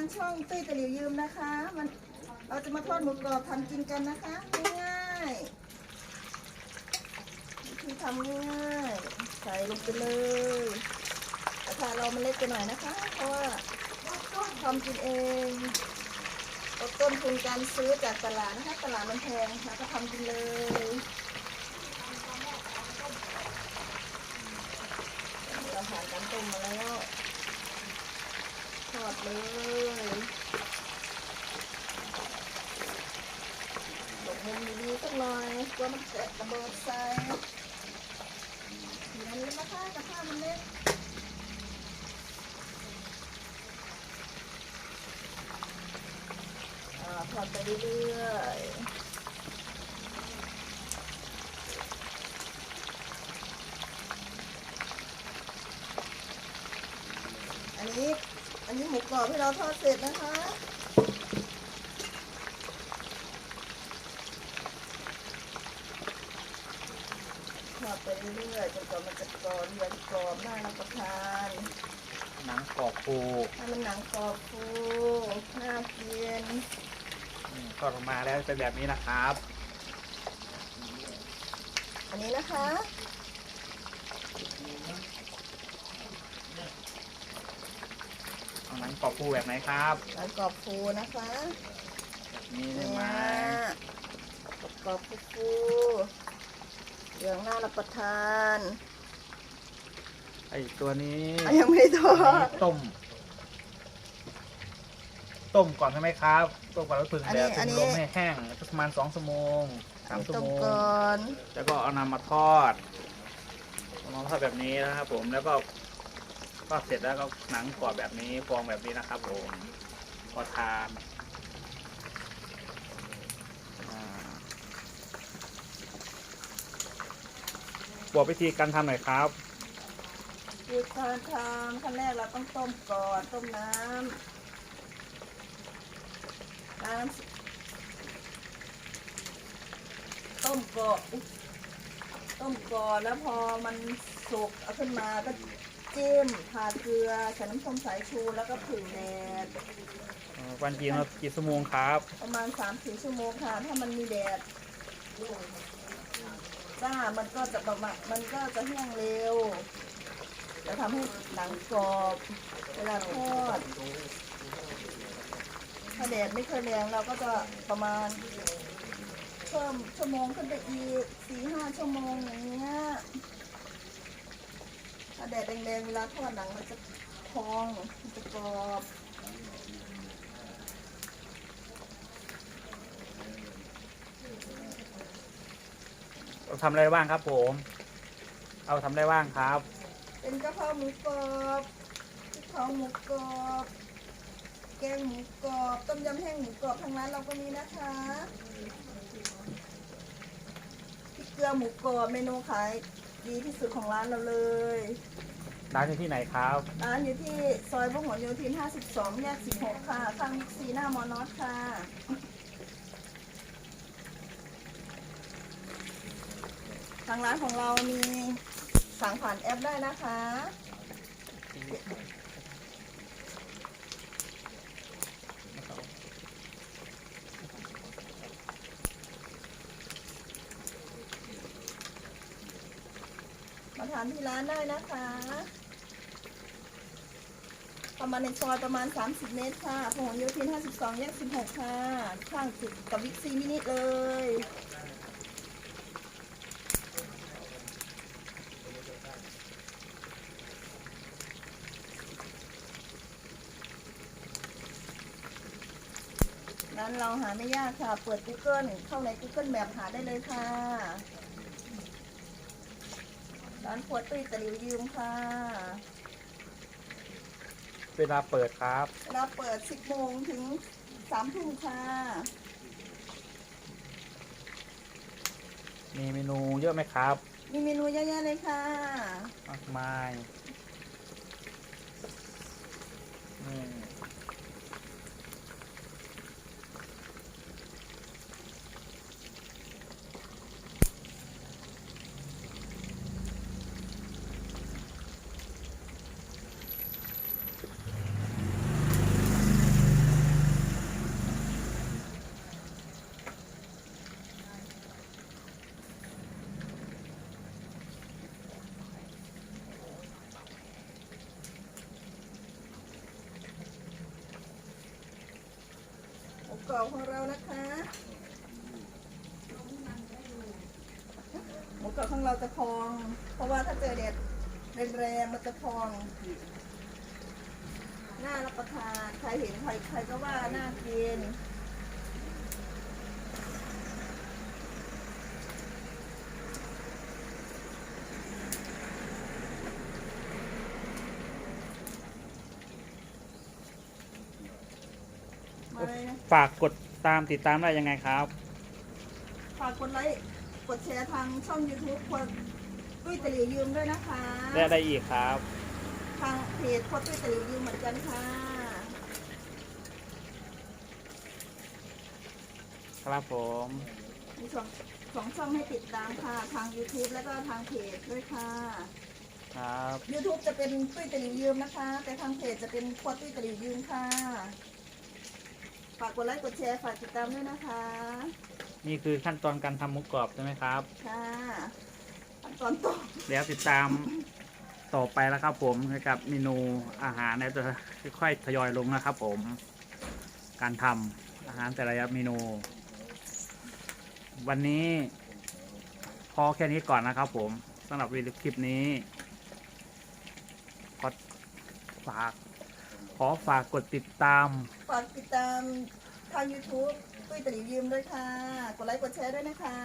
างช่องตุ้ยตะหลิวยืมนะคะ มันเราจะมาทอดหมูกรอบทำกินกันนะคะ ง่ายๆวิธีทำง่ายใส่ลงไปเลยกระทะเรามันเล็กไปหน่อยนะคะ เพราะว่าทำกินเองลดต้นทุนการซื้อจากตลาดนะคะ ตลาดมันแพงค่ะก็ทำกินเลยเราผ่านการต้มมาแล้วทอดเลยหลบมุมดีๆสักหน่อยกลัวมันจะ ระเบิดใส่อย่างนี้นะคะกระทะมันเล็กทอดไปเรื่อยอันนี้ อันนี้หมูกรอบที่เราทอดเสร็จนะคะ อดไปเรื่อยๆจนกว่ามันจะกรอบเรียนกรอบน่ารับประทานหนังกรอบฟูให้มันหนังกรอบฟูน่ากินอืมทอดออกมาแล้วเป็นแบบนี้นะครับ อันนี้นะคะ เอาหนังกรอบฟูแบบไหนครับหนังกรอบฟูนะคะแบบนี้ได้เนี่ยไหมกรอบๆฟูๆ เหลืองน่ารับประทาน ไอตัวนี้อันยังไม่ทออันดนี้ต้ม ต้มก่อนใช่ไหมครับต้มก่อนแล้วผึ่งอันแดนี้ดอัผึ่นงนี้ลมให้แห้งประมาณสองชั่วโมงสามชั่วต้มโมงก่อนแล้วก็เอานำมาทอดเอามาทอดแบบนี้นะครับ ผมแล้วก็ทอดเสร็จแล้วก็หนังกรอบแบบนี้ฟองแบบนี้นะครับ ผมพอทาน บอกวิธีการทำหน่อยครับคือการทำขั้นแรกเราต้องต้มก่อนต้มน้ำน้ำต้มก่อนอุ๊ยต้มก่อนแล้วพอมันสุกเอาขึ้นมาก็จิ้มทาเกลือใส่น้ำส้มสายชูแล้วก็ผึ่งแดดเอ่อวันจีนเรากี่ชั่วโมงครับ ประมาณ3าสี่ชั่วโมงค่ะ ถ้ามันมีแดด จ้ามันก็จะประมาณมันก็จะแห้งเร็ว จะทำให้หนังกรอบเวลาทอดถ้าแดดไม่เคอยแรงเราก็จะประมาณเพิ่มชั่วโมงขึ้นไปอีกสี่ห้าชั่วโมงอย่างเงี้ยถ้าแดดแรงๆเวลาทอดหนังมันจะพองมันจะกรอบ เราทำอะไรบ้างครับผม เอาทำอะไรบ้างครับ เป็นกะเพราหมูกรอบพริกเผาหมูกรอบ แกงหมูกรอบ ต้มยำแห้งหมูกรอบทางร้านเราก็มีนะคะพริกเกลือหมูกรอบเมนูขายดีที่สุดของร้านเราเลย ร้านอยู่ที่ไหนครับ ร้านอยู่ที่ซอยพหลโยธิน 52 แยก 16 ค่ะ ข้างมิกซีหน้ามอนอสค่ะ ทางร้านของเรามีสั่งผ่านแอปได้นะคะ มาทานที่ร้านได้นะคะประมาณในซอยประมาณ 30 เมตรค่ะพหลโยธิน 52 แยก 16 ค่ะ ข้างจุดกับวิกซีมินิเลย ร้านเราหาไม่ยากค่ะ เปิด Google เข้าใน Google Map หาได้เลยค่ะ ร้านขวดตุ้ยตะหลิวยืมค่ะ เวลาเปิดครับเราเปิด 10โมงถึง3ทุ่มค่ะ มีเมนูเยอะไหมครับมีเมนูเยอะแยะเลยค่ะ มากมายอื กรอบของเรานะคะหมูกรอบของเราจะพอง เพราะว่าถ้าเจอแดดแรงๆมันจะพองน่ารับประทานใครเห็นใครใครก็ว่าน่ากิน มาเลยนะ ฝากกดตามติดตามได้ยังไงครับ ฝากกดไลค์กดแชร์ทางช่อง YouTube คนตุ้ยตะหลิวยืมด้วยนะคะได้ได้อีกครับ ทางเพจคนตุ้ยตะหลิวยืมเหมือนกันค่ะ ครับผม มีสองสองช่องให้ติดตามค่ะ ทาง YouTube แล้วก็ทางเพจด้วยค่ะ ครับ YouTube จะเป็นตุ้ยตะหลิวยืมนะคะ แต่ทางเพจจะเป็นควดตุ้ยตะหลิวยืมค่ะ ฝากกดไลค์กดแชร์ฝากติดตามด้วยนะคะ นี่คือขั้นตอนการทำหมุกกรอบใช่ไหมครับ ค่ะขั้นตอนต่อแล้วติดตามต่อไปแล้วครับผมกับเมนูอาหารเนี่ยจะค่อยๆทยอยลงนะครับผม การทำอาหารแต่ละเมนู วันนี้ พอแค่นี้ก่อนนะครับผมสำหรับวิดีโอคลิปนี้ขอฝากข อฝากกดติดตาม ฝากติดตามทาง YouTube ตุ้ยตะหลิวยืมด้วยค่ะ กดไลค์กดแชร์ด้วยนะคะ